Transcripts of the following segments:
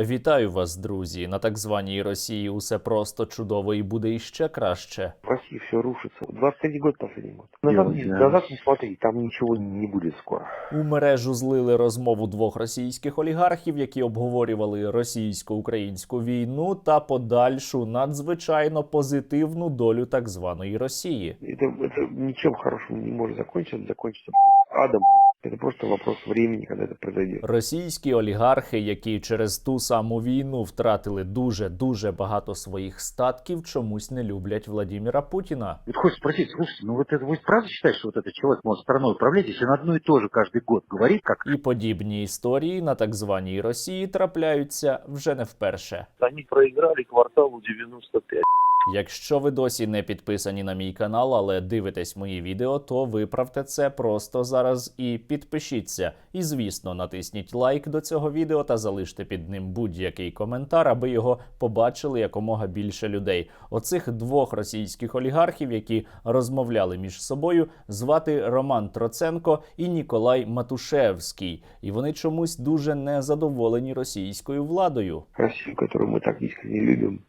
Вітаю вас, друзі. На так званій Росії усе просто чудово і буде іще краще. В России все рушится. 23 год последний год. Назад, назад не смотри, там ничего не будет скоро. У мережу злили розмову двох російських олігархів, які обговорювали російсько-українську війну та подальшу надзвичайно позитивну долю так званої Росії. Это, это ничем хорошим не может закончиться, закончится адом. Это просто вопрос времени, когда это произойдет. Російські олігархи, які через ту саму війну втратили дуже дуже багато своїх статків, чомусь не люблять Владіміра Путіна. Вот хочется спросить, слушайте, ну вот это вы правда считаете, что вот этот человек может страной управлять, если он одно и то же каждый год говорит, как І подібні історії на так званій Росії трапляються вже не вперше. Они проиграли кварталу 95. Якщо ви досі не підписані на мій канал, але дивитесь мої відео, то виправте це просто зараз і підпишіться. І звісно, натисніть лайк до цього відео та залиште під ним будь-який коментар, аби його побачили якомога більше людей. Оцих двох російських олігархів, які розмовляли між собою, звати Роман Троценко і Ніколай Матушевський. І вони чомусь дуже незадоволені російською владою. Россию, которую мы так искренне любим,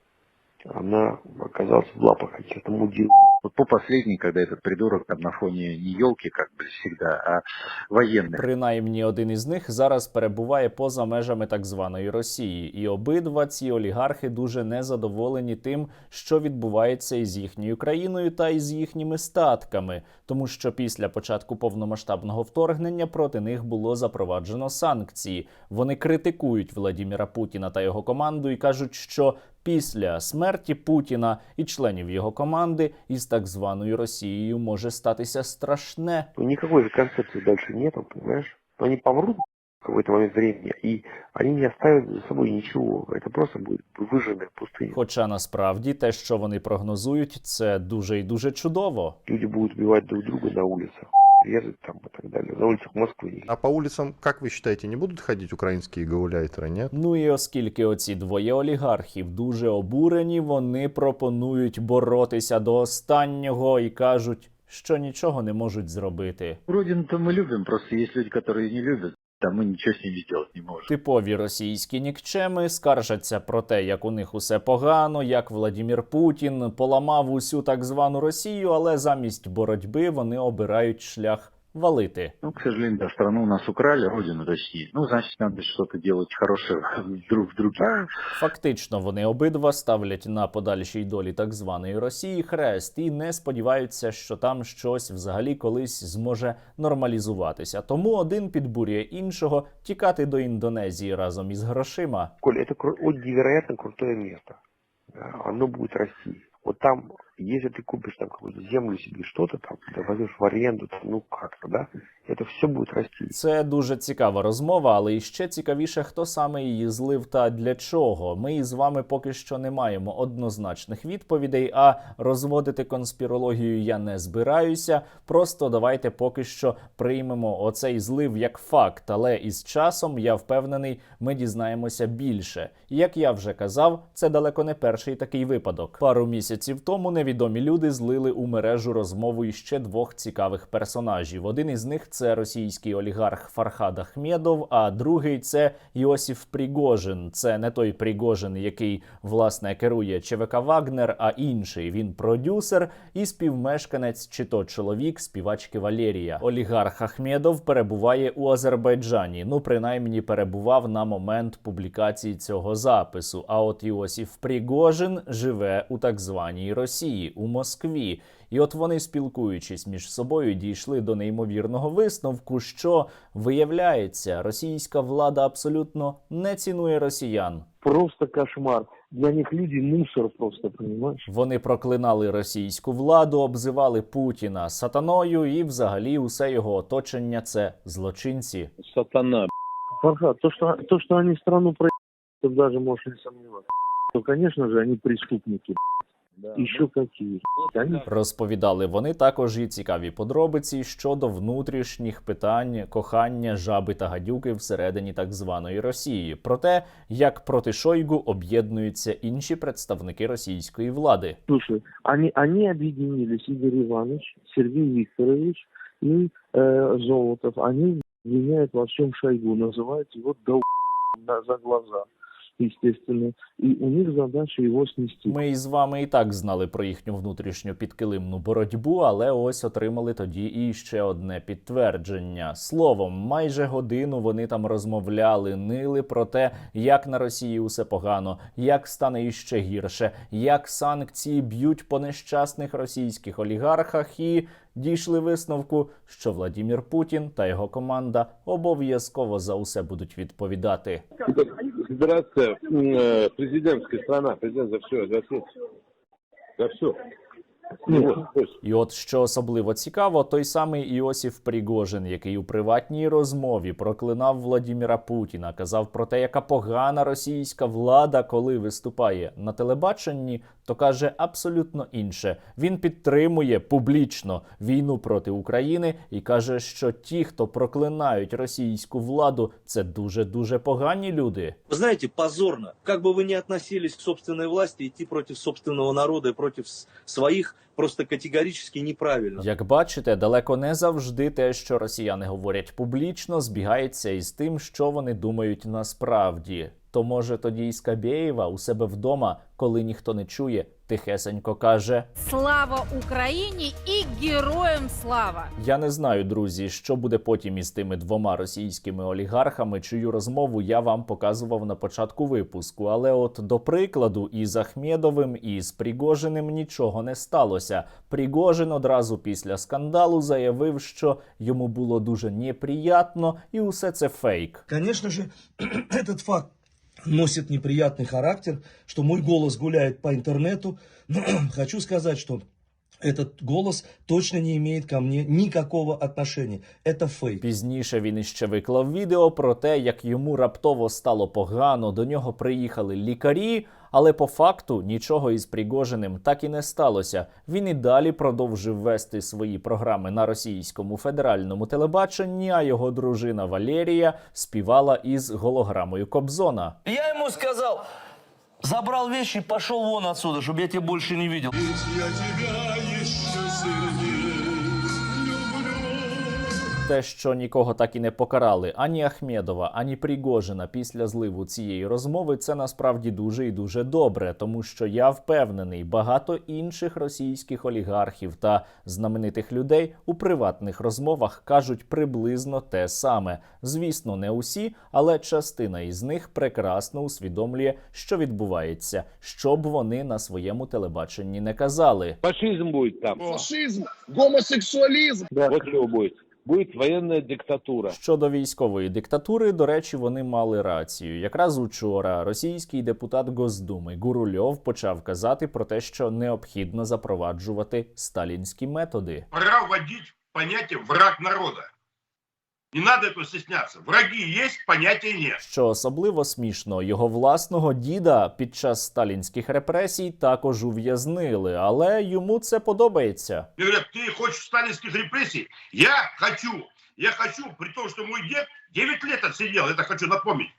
она оказалась в лапах мудил. вот по последней, когда этот придурок там на фоне не елки, как бы всегда, а военных. Принаймні один із них зараз перебуває поза межами так званої Росії, і обидва ці олігархи дуже незадоволені тим, що відбувається із їхньою країною та із їхніми статками, тому що після початку повномасштабного вторгнення проти них було запроваджено санкції. Вони критикують Владіміра Путіна та його команду і кажуть, що після смерті Путіна і членів його команди із так званою Росією може статися страшне. Ну, Никакой же концепции дальше нету, понимаешь? Но они помрут в какой-то момент времени, и они не оставят за собой ничего. Это просто будет выжженная пустыня. Хоча насправді те, що вони прогнозують, це дуже і дуже чудово. Люди будут убивать друг друга на улицах, резать там и так далее. На улицах Москвы. А по улицам, как вы считаете, не будут ходить украинские гауляйтеры, нет? Ну і оскільки оці двоє олігархів дуже обурені, вони пропонують боротися до останнього і кажуть, що нічого не можуть зробити. Родину-то мы любим, просто есть люди, которые не любят, там ми нічого з ними зробити не можемо. Типові російські нікчеми скаржаться про те, як у них усе погано, як Владімір Путін поламав усю так звану Росію, але замість боротьби вони обирають шлях валити. Ну, к сожалению, да, страну у нас украли, родину точнее. Ну, значит, надо что-то делать хорошее друг в других. Фактично, вони обидва ставлять на подальшій долі так званої Росії хрест і не сподіваються, що там щось взагалі колись зможе нормалізуватися. Тому один підбурює іншого тікати до Індонезії разом із грошима. Коль, очень невероятно крутое место. Да, Оно будет расти. Вот там, если ты купишь там какую-то землю себе, что-то там, ты возьмешь в аренду, там, ну как-то, да, это все будет расти. Це дуже цікава розмова, але іще цікавіше, хто саме її злив та для чого. Ми із вами поки що не маємо однозначних відповідей. А розводити конспірологію я не збираюся. Просто давайте поки що приймемо оцей злив як факт. Але із часом я впевнений, ми дізнаємося більше. І як я вже казав, це далеко не перший такий випадок. Пару місяців тому невідомі люди злили у мережу розмову іще двох цікавих персонажів. Один із них це російський олігарх Фархад Ахмєдов, а другий це Йосиф Пригожин. Це не той Пригожин, який власне керує ЧВК Вагнер, а інший. Він продюсер і співмешканець, чи то чоловік співачки Валерія. Олігарх Ахмєдов перебуває у Азербайджані. Ну, принаймні, перебував на момент публікації цього запису. А от Йосиф Пригожин живе у так званій Росії у Москві. І от вони, спілкуючись між собою, дійшли до неймовірного висновку, що виявляється, російська влада абсолютно не цінує росіян. Просто кошмар. Для них люди мусор просто, понимаешь? Вони проклинали російську владу, обзивали Путіна сатаною, і взагалі усе його оточення це злочинці. Сатана. Фархад, то что, то, что они страну про... ты даже можешь не сомневаться. То, конечно же, они преступники Еще какие. Они Розповідали вони також і цікаві подробиці щодо внутрішніх питань кохання жаби та гадюки всередині так званої Росії, про те, як проти Шойгу об'єднуються інші представники російської влади. Слушай, они, они объединились, Игорь Иванович, Сергей Викторович и э, Золотов. Они обвиняют во всем Шойгу, называют его дол... на- за глаза. естественно. И у них задача его снести. Ми із вами і так знали про їхню внутрішню підкилимну боротьбу, але ось отримали тоді і ще одне підтвердження. Словом, майже годину вони там розмовляли, нили про те, як на Росії усе погано, як стане іще гірше, як санкції б'ють по нещасних російських олігархах, і дійшли висновку, що Владімір Путін та його команда обов'язково за усе будуть відповідати. Федерация э, президентская страна, президент за все за все. За все. Нет, І от що особливо цікаво, той самий Іосиф Пригожин, який у приватній розмові проклинав Владіміра Путіна, казав про те, яка погана російська влада, коли виступає на телебаченні, то каже абсолютно інше. Він підтримує публічно війну проти України і каже, що ті, хто проклинають російську владу, це дуже дуже погані люди. Вы знаете, позорно. Как бы вы ни относились к собственной власти, идти против собственного народа и против с- своих просто категорически неправильно. Як бачите, далеко не завжди те, що росіяни говорять публічно, збігається із тим, що вони думають насправді. То може тоді і Скабєєва у себе вдома, коли ніхто не чує, тихесенько каже: Слава Україні і героям слава! Я не знаю, друзі, що буде потім із тими двома російськими олігархами, чию розмову я вам показував на початку випуску. Але от до прикладу, із Ахмєдовим і з Пригожиним нічого не сталося. Пригожин одразу після скандалу заявив, що йому було дуже неприятно, і усе це фейк. Конечно же, этот факт носит неприятный характер, что мой голос гуляет по интернету. Хочу сказать, что этот голос точно не имеет ко мне никакого отношения. Это фейк. Пізніше він іще виклав відео про те, як йому раптово стало погано. До нього приїхали лікарі, але по факту нічого із Пригожиним так і не сталося. Він і далі продовжив вести свої програми на російському федеральному телебаченні. А його дружина Валерія співала із голограмою Кобзона. Я ему сказал, забрал вещи и пошел вон отсюда, чтобы я тебя больше не видел. Те, що нікого так і не покарали ані Ахмедова, ані Пригожина після зливу цієї розмови, це насправді дуже і дуже добре, тому що я впевнений, багато інших російських олігархів та знаменитих людей у приватних розмовах кажуть приблизно те саме. Звісно, не усі, але частина із них прекрасно усвідомлює, що відбувається, що б вони на своєму телебаченні не казали. Фашизм будет там. Фашизм, гомосексуализм. Вот чего будет. Будет воєнна диктатура. Щодо військової диктатури, до речі, вони мали рацію. Якраз учора російський депутат Госдуми Гурульов почав казати про те, що необхідно запроваджувати сталінські методи. Пора вводити поняття враг народа. Не надо этого стесняться. Враги есть, понятия нет. Що особливо смішно, його власного діда під час сталінських репресій також ув'язнили, але йому це подобається. Мне говорят, ты хочешь сталинских репрессий? Я хочу. Я хочу, при том, что мой дед 9 лет отсидел, это хочу напомнить,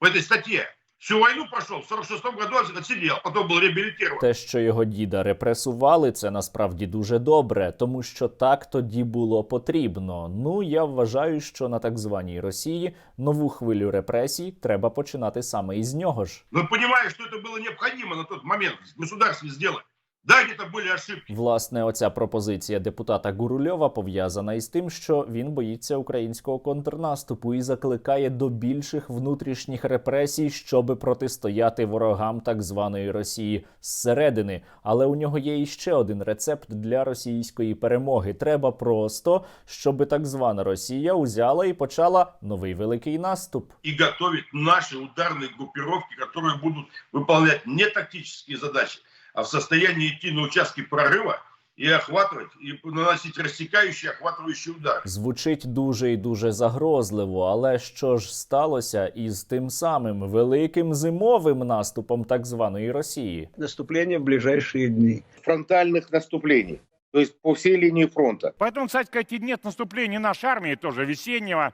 в этой статье. Всю войну пошел, в 46 году отсидел, потом был реабилитирован. Те, що його діда репресували, це насправді дуже добре, тому що так тоді було потрібно. Ну я вважаю, що на так званій Росії нову хвилю репресій треба починати саме із нього ж. Но понимаю, что это было необходимо на тот момент в государстве сделать. Да, где-то были ошибки. Власне, оця пропозиція депутата Гурульова пов'язана із тим, що він боїться українського контрнаступу і закликає до більших внутрішніх репресій, щоби протистояти ворогам так званої Росії зсередини. Але у нього є іще один рецепт для російської перемоги. Треба просто, щоби так звана Росія узяла і почала новий великий наступ. и готовить наши ударные группировки, которые будут выполнять не тактические задачи, а в состоянии идти на участки прорыва и охватывать, и наносить рассекающие, охватывающие удары. Звучить дуже і дуже загрозливо, але що ж сталося із тим самим великим зимовим наступом так званої Росії? Наступление в ближайшие дни. Фронтальных наступлений. То есть по всей линии фронта. Поэтому, кстати сказать, и нет наступления нашей армии тоже весеннего.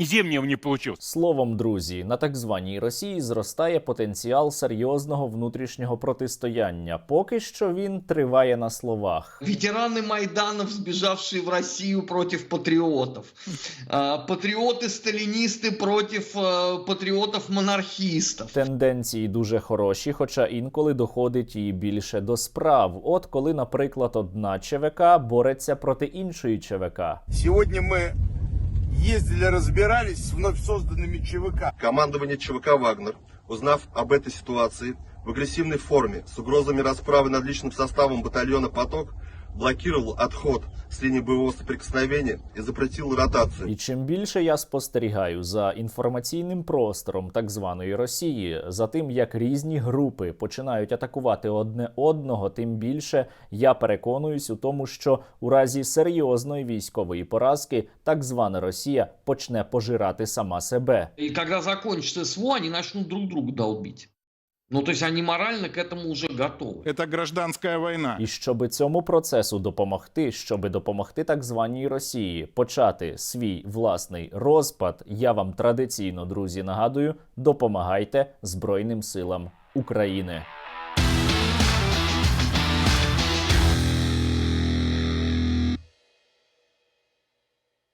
И Зимнего не получил. Словом, друзі, на так званій Росії зростає потенціал серйозного внутрішнього протистояння. Поки що він триває на словах. Ветераны Майданов, сбежавшие в Россию против патриотов. А, Патриоты-сталинисты против а, патриотов-монархистов. Тенденції дуже хороші, хоча інколи доходить і більше до справ. От коли, наприклад, одна ЧВК бореться проти іншої ЧВК. Сегодня мы Ездили, разбирались с вновь созданными ЧВК. Командование ЧВК «Вагнер», узнав об этой ситуации, в агрессивной форме, с угрозами расправы над личным составом батальона «Поток», блокировал отход с линии боевого соприкосновения и запретил ротацию. І чим більше я спостерігаю за інформаційним простором так званої Росії, за тим, як різні групи починають атакувати одне одного, тим більше я переконуюсь у тому, що у разі серйозної військової поразки так звана Росія почне пожирати сама себе. И когда закончится СВО, они начнут друг друга долбить. Ну, то есть они морально к этому уже готовы. Это гражданская война. І щоби цьому процесу допомогти, щоби допомогти так званій Росії почати свій власний розпад, я вам традиційно, друзі, нагадую, допомагайте Збройним силам України.